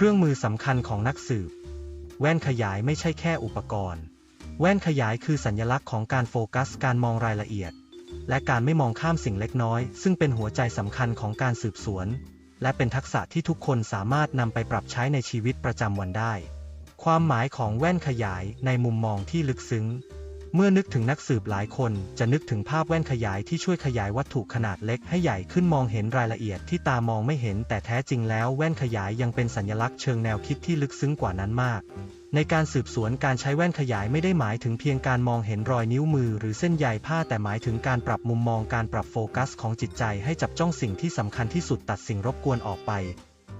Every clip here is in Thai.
เครื่องมือสำคัญของนักสืบ แว่นขยายไม่ใช่แค่อุปกรณ์ แว่นขยายคือสัญลักษณ์ของการโฟกัส การมองรายละเอียด และการไม่มองข้ามสิ่งเล็กน้อย ซึ่งเป็นหัวใจสำคัญของการสืบสวน และเป็นทักษะที่ทุกคนสามารถนำไปปรับใช้ในชีวิตประจำวันได้ ความหมายของแว่นขยายในมุมมองที่ลึกซึ้ง เมื่อนึกถึงนักสืบหลายคนจะนึกถึงภาพแว่นขยายที่ช่วยขยายวัตถุขนาดเล็กให้ใหญ่ขึ้นมองเห็นรายละเอียดที่ตามองไม่เห็น แต่แท้จริงแล้วแว่นขยายยังเป็นสัญลักษณ์เชิงแนวคิดที่ลึกซึ้งกว่านั้นมาก ในการสืบสวนการใช้แว่นขยายไม่ได้หมายถึงเพียงการมองเห็นรอยนิ้วมือหรือเส้นใยผ้าแต่หมายถึงการปรับมุมมองการปรับโฟกัสของจิตใจให้จับจ้องสิ่งที่สำคัญที่สุดตัดสิ่งรบกวนออกไป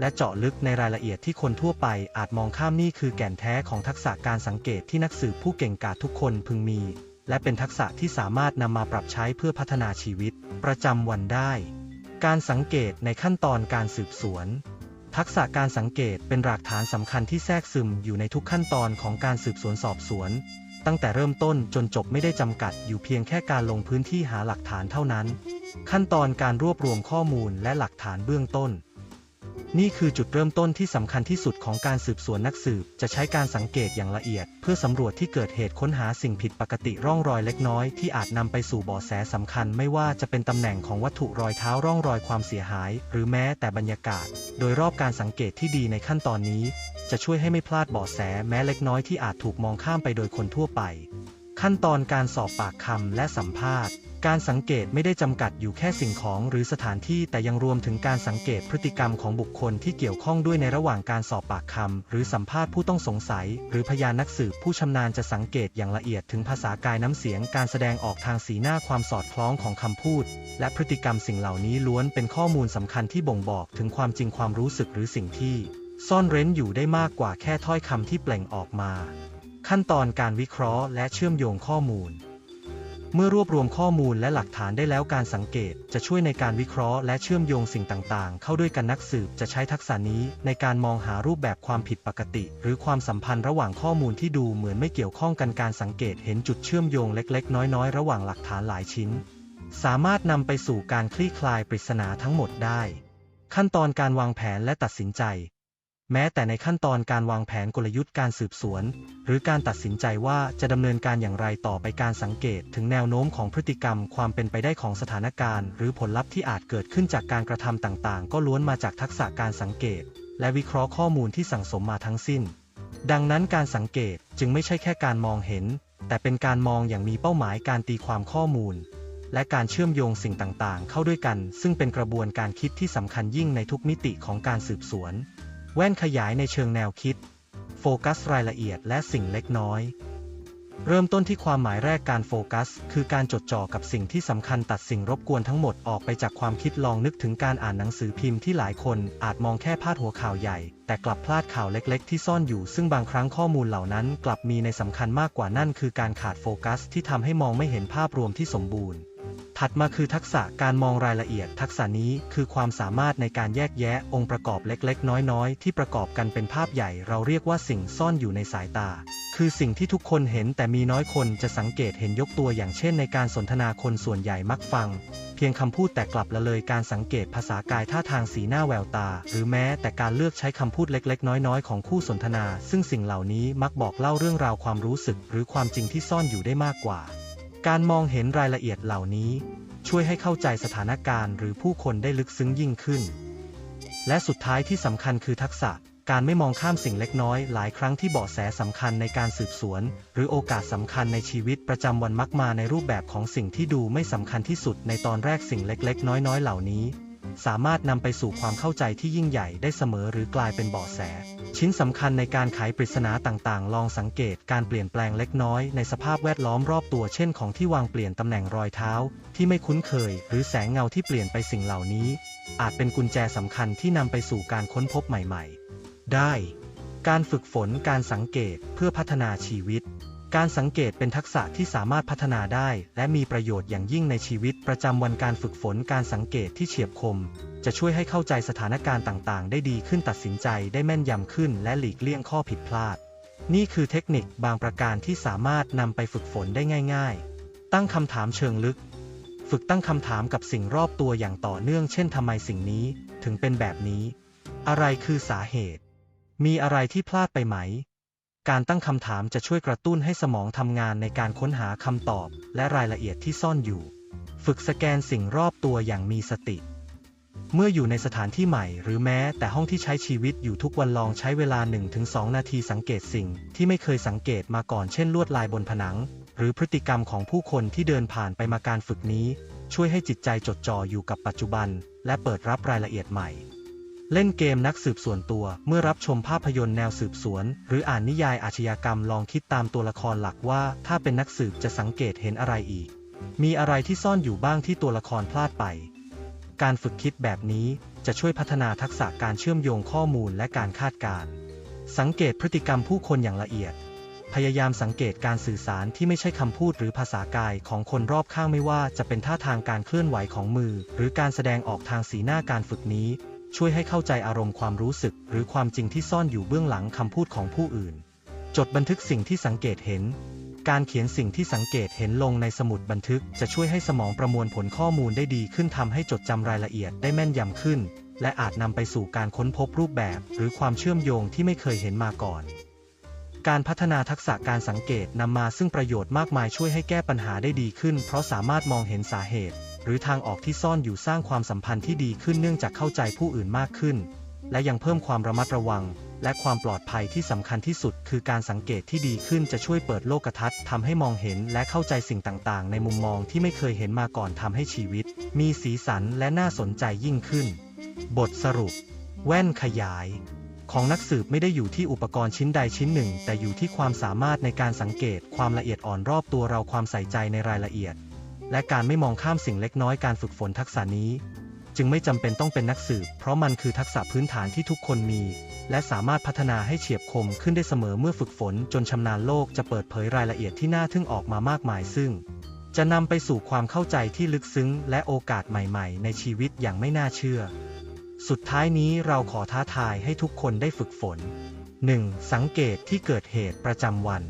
และเจาะลึกในรายละเอียดที่คนทั่วไปอาจมองข้ามนี่คือแก่นแท้ของทักษะการสังเกตที่นักสืบผู้เก่งกาจทุกคนพึงมี และเป็นทักษะที่สามารถนำมาปรับใช้เพื่อพัฒนาชีวิต ประจำวันได้ การสังเกตในขั้นตอนการสืบสวน ทักษะการสังเกตเป็นรากฐานสำคัญที่แทรกซึมอยู่ในทุกขั้นตอนของการสืบสวนสอบสวน ตั้งแต่เริ่มต้นจนจบไม่ได้จำกัดอยู่เพียงแค่การลงพื้นที่หาหลักฐานเท่านั้น ขั้นตอนการรวบรวมข้อมูลและหลักฐานเบื้องต้น นี่คือจุดเริ่มต้นที่สำคัญที่สุดของการสืบสวนนักสืบ จะใช้การสังเกตอย่างละเอียด เพื่อสำรวจที่เกิดเหตุค้นหาสิ่งผิดปกติร่องรอยเล็กน้อยที่อาจนำไปสู่เบาะแสสำคัญไม่ว่าจะเป็นตำแหน่งของวัตถุรอยเท้าร่องรอยความเสียหาย หรือแม้แต่บรรยากาศ โดยรอบการสังเกตที่ดีในขั้นตอนนี้ จะช่วยให้ไม่พลาดเบาะแสแม้เล็กน้อยที่อาจถูกมองข้ามไปโดยคนทั่วไป ขั้นตอนการสอบปากคำและสัมภาษณ์ การสังเกตไม่ได้จำกัดอยู่แค่สิ่งของหรือสถานที่แต่ยังรวมถึงการสังเกตพฤติกรรมของบุคคลที่เกี่ยวข้องด้วยในระหว่างการสอบปากคำหรือสัมภาษณ์ผู้ต้องสงสัย หรือพยานนักสืบผู้ชำนาญจะสังเกตอย่างละเอียดถึงภาษากายน้ำเสียงการแสดงออกทางสีหน้าความสอดคล้องของคำพูด และพฤติกรรมสิ่งเหล่านี้ล้วนเป็นข้อมูลสำคัญที่บ่งบอกถึงความจริงความรู้สึกหรือสิ่งที่ ซ่อนเร้นอยู่ได้มากกว่าแค่ถ้อยคำที่เปล่งออกมา ขั้นตอนการวิเคราะห์และเชื่อมโยงข้อมูล เมื่อรวบรวมข้อมูลและหลักฐานได้แล้วการสังเกต จะช่วยในการวิเคราะห์และเชื่อมโยงสิ่งต่างๆ เข้าด้วยกันนักสืบจะใช้ทักษะนี้ในการมองหารูปแบบความผิดปกติ หรือความสัมพันธ์ระหว่างข้อมูลที่ดูเหมือนไม่เกี่ยวข้องกันการสังเกตเห็นจุดเชื่อมโยงเล็กๆ น้อยๆ ระหว่างหลักฐานหลายชิ้น สามารถนำไปสู่การคลี่คลายปริศนาทั้งหมดได้ ขั้นตอนการวางแผนและตัดสินใจ แม้แต่ในขั้นตอนการวางแผนกลยุทธ์การสืบสวน หรือการตัดสินใจว่าจะดำเนินการอย่างไรต่อไปการสังเกตถึงแนวโน้มของพฤติกรรมความเป็นไปได้ของสถานการณ์ หรือผลลัพธ์ที่อาจเกิดขึ้นจากการกระทำต่างๆ ก็ล้วนมาจากทักษะการสังเกต และวิเคราะห์ข้อมูลที่สั่งสมมาทั้งสิ้น ดังนั้นการสังเกตจึงไม่ใช่แค่การมองเห็น แต่เป็นการมองอย่างมีเป้าหมายการตีความข้อมูล และการเชื่อมโยงสิ่งต่างๆ เข้าด้วยกัน ซึ่งเป็นกระบวนการคิดที่สำคัญยิ่งในทุกมิติของการสืบสวน แว่นขยายในเชิงแนวคิด โฟกัสรายละเอียดและสิ่งเล็กน้อย เริ่มต้นที่ความหมายแรกการโฟกัส คือการจดจ่อกับสิ่งที่สำคัญตัดสิ่งรบกวนทั้งหมดออกไปจากความคิดลองนึกถึงการอ่านหนังสือพิมพ์ที่หลายคนอาจมองแค่พาดหัวข่าวใหญ่ แต่กลับพลาดข่าวเล็กๆ ที่ซ่อนอยู่ ซึ่งบางครั้งข้อมูลเหล่านั้น กลับมีในสำคัญมากกว่านั่นคือการขาดโฟกัส ที่ทำให้มองไม่เห็นภาพรวมที่สมบูรณ์ ถัดมาคือทักษะการมองรายละเอียด ทักษะนี้คือความสามารถในการแยกแยะองค์ประกอบเล็กๆ น้อยๆ ที่ประกอบกันเป็นภาพใหญ่ เราเรียกว่าสิ่งซ่อนอยู่ในสายตา คือสิ่งที่ทุกคนเห็นแต่มีน้อยคนจะสังเกตเห็นยกตัวอย่างเช่นในการสนทนาคนส่วนใหญ่มักฟัง เพียงคำพูดแต่กลับละเลยการสังเกตภาษากายท่าทางสีหน้าแววตา หรือแม้แต่การเลือกใช้คำพูดเล็ก ๆ น้อยๆ ของคู่สนทนา ซึ่งสิ่งเหล่านี้มักบอกเล่าเรื่องราวความรู้สึก หรือความจริงที่ซ่อนอยู่ได้มากกว่า การมองเห็นรายละเอียดเหล่านี้ ช่วยให้เข้าใจสถานการณ์หรือผู้คนได้ลึกซึ้งยิ่งขึ้น และสุดท้ายที่สำคัญคือทักษะการไม่มองข้ามสิ่งเล็กน้อยหลายครั้งที่เบาะแสสำคัญในการสืบสวน หรือโอกาสสำคัญในชีวิตประจำวันมักมาในรูปแบบของสิ่งที่ดูไม่สำคัญที่สุดในตอนแรกสิ่งเล็กๆ น้อยๆ เหล่านี้ สามารถนำไปสู่ความเข้าใจที่ยิ่งใหญ่ได้เสมอหรือกลายเป็นเบาะแส ชิ้นสำคัญในการไขปริศนาต่างๆ ลองสังเกตการเปลี่ยนแปลงเล็กน้อยในสภาพแวดล้อมรอบตัวเช่นของที่วางเปลี่ยนตำแหน่งรอยเท้า ที่ไม่คุ้นเคย หรือแสงเงาที่เปลี่ยนไปสิ่งเหล่านี้ อาจเป็นกุญแจสำคัญที่นำไปสู่การค้นพบใหม่ ๆ ได้ การฝึกฝนการสังเกตเพื่อพัฒนาชีวิต การสังเกตเป็นทักษะที่สามารถพัฒนาได้ และมีประโยชน์อย่างยิ่งในชีวิตประจำวันการฝึกฝนการสังเกตที่เฉียบคม จะช่วยให้เข้าใจสถานการณ์ต่างๆ ได้ดีขึ้นตัดสินใจได้แม่นยำขึ้น และหลีกเลี่ยงข้อผิดพลาด นี่คือเทคนิคบางประการที่สามารถนำไปฝึกฝนได้ง่าย ๆ ตั้งคำถามเชิงลึก ฝึกตั้งคำถามกับสิ่งรอบตัวอย่างต่อเนื่อง เช่นทำไมสิ่งนี้ ถึงเป็นแบบนี้ อะไรคือสาเหตุ มีอะไรที่พลาดไปไหม การตั้งคำถามจะช่วยกระตุ้นให้สมองทำงานในการค้นหาคำตอบ และรายละเอียดที่ซ่อนอยู่ ฝึกสแกนสิ่งรอบตัวอย่างมีสติ เมื่ออยู่ในสถานที่ใหม่ หรือแม้แต่ห้องที่ใช้ชีวิตอยู่ทุกวันลองใช้เวลา 1-2 นาทีสังเกตสิ่งที่ไม่เคยสังเกตมาก่อนเช่นลวดลายบนผนัง หรือพฤติกรรมของผู้คนที่เดินผ่านไปมาการฝึกนี้ ช่วยให้จิตใจจดจ่ออยู่กับปัจจุบัน และเปิดรับรายละเอียดใหม่ เล่นเกมนักสืบส่วนตัว เมื่อรับชมภาพยนตร์แนวสืบสวน หรืออ่านนิยายอาชญากรรมลองคิดตามตัวละครหลักว่า ถ้าเป็นนักสืบจะสังเกตเห็นอะไรอีก มีอะไรที่ซ่อนอยู่บ้างที่ตัวละครพลาดไป การฝึกคิดแบบนี้จะช่วยพัฒนาทักษะการเชื่อมโยงข้อมูลและการคาดการณ์สังเกตพฤติกรรมผู้คนอย่างละเอียด พยายามสังเกตการสื่อสารที่ไม่ใช่คำพูดหรือภาษากายของคนรอบข้างไม่ว่าจะเป็นท่าทางการเคลื่อนไหวของมือ หรือการแสดงออกทางสีหน้าการฝึกนี้ ช่วยให้เข้าใจอารมณ์ความรู้สึก หรือความจริงที่ซ่อนอยู่เบื้องหลังคำพูดของผู้อื่น จดบันทึกสิ่งที่สังเกตเห็น การเขียนสิ่งที่สังเกตเห็นลงในสมุดบันทึก จะช่วยให้สมองประมวลผลข้อมูลได้ดีขึ้นทำให้จดจำรายละเอียดได้แม่นยำขึ้น และอาจนำไปสู่การค้นพบรูปแบบ หรือความเชื่อมโยงที่ไม่เคยเห็นมาก่อนการพัฒนาทักษะการสังเกตนำมาซึ่งประโยชน์มากมายช่วยให้แก้ปัญหาได้ดีขึ้น เพราะสามารถมองเห็นสาเหตุ หรือทางออกที่ซ่อนอยู่สร้างความสัมพันธ์ที่ดีขึ้นเนื่องจากเข้าใจผู้อื่นมากขึ้น และยังเพิ่มความระมัดระวัง และความปลอดภัยที่สำคัญที่สุด คือการสังเกตที่ดีขึ้นจะช่วยเปิดโลกทัศน์ทำให้มองเห็นและเข้าใจสิ่งต่างๆ ในมุมมองที่ไม่เคยเห็นมาก่อนทำให้ชีวิต มีสีสันและน่าสนใจยิ่งขึ้น บทสรุป แว่นขยายของนักสืบไม่ได้อยู่ที่อุปกรณ์ชิ้นใดชิ้นหนึ่ง แต่อยู่ที่ความสามารถในการสังเกตความละเอียดอ่อนรอบตัวเราความใส่ใจในรายละเอียด และการไม่มองข้ามสิ่งเล็กน้อยการฝึกฝนทักษะนี้ จึงไม่จำเป็นต้องเป็นนักสืบ เพราะมันคือทักษะพื้นฐานที่ทุกคนมี และสามารถพัฒนาให้เฉียบคมขึ้นได้เสมอเมื่อฝึกฝน จนชำนาญโลกจะเปิดเผยรายละเอียดที่น่าทึ่งออกมามากมายซึ่ง จะนำไปสู่ความเข้าใจที่ลึกซึ้ง และโอกาสใหม่ ๆ ในชีวิตอย่างไม่น่าเชื่อ สุดท้ายนี้เราขอท้าทายให้ทุกคนได้ฝึกฝน 1. สังเกตที่เกิดเหตุประจำวัน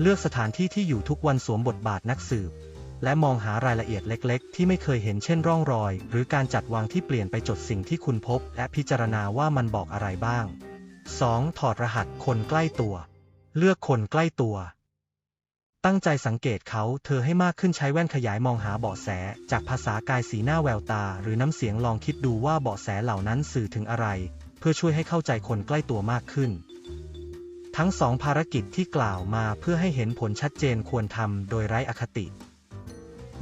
เลือกสถานที่ที่อยู่ทุกวันสวมบทบาทนักสืบ และมองหารายละเอียดเล็ก ๆ ที่ไม่เคยเห็นเช่นร่องรอย หรือการจัดวางที่เปลี่ยนไปจดสิ่งที่คุณพบ และพิจารณาว่ามันบอกอะไรบ้าง 2. ถอดรหัสคนใกล้ตัว เลือกคนใกล้ตัว ตั้งใจสังเกตเขาเธอให้มากขึ้นใช้แว่นขยายมองหาเบาะแส จากภาษากายสีหน้าแววตา หรือน้ำเสียงลองคิดดูว่าเบาะแสเหล่านั้นสื่อถึงอะไร เพื่อช่วยให้เข้าใจคนใกล้ตัวมากขึ้นทั้งสองภารกิจที่กล่าวมาเพื่อให้เห็นผลชัดเจนควรทำโดยไร้อคติ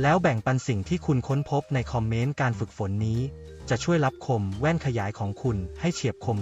แล้วแบ่งปันสิ่งที่คุณค้นพบในคอมเมนต์การฝึกฝนนี้ จะช่วยรับคมแว่นขยายของคุณให้เฉียบคม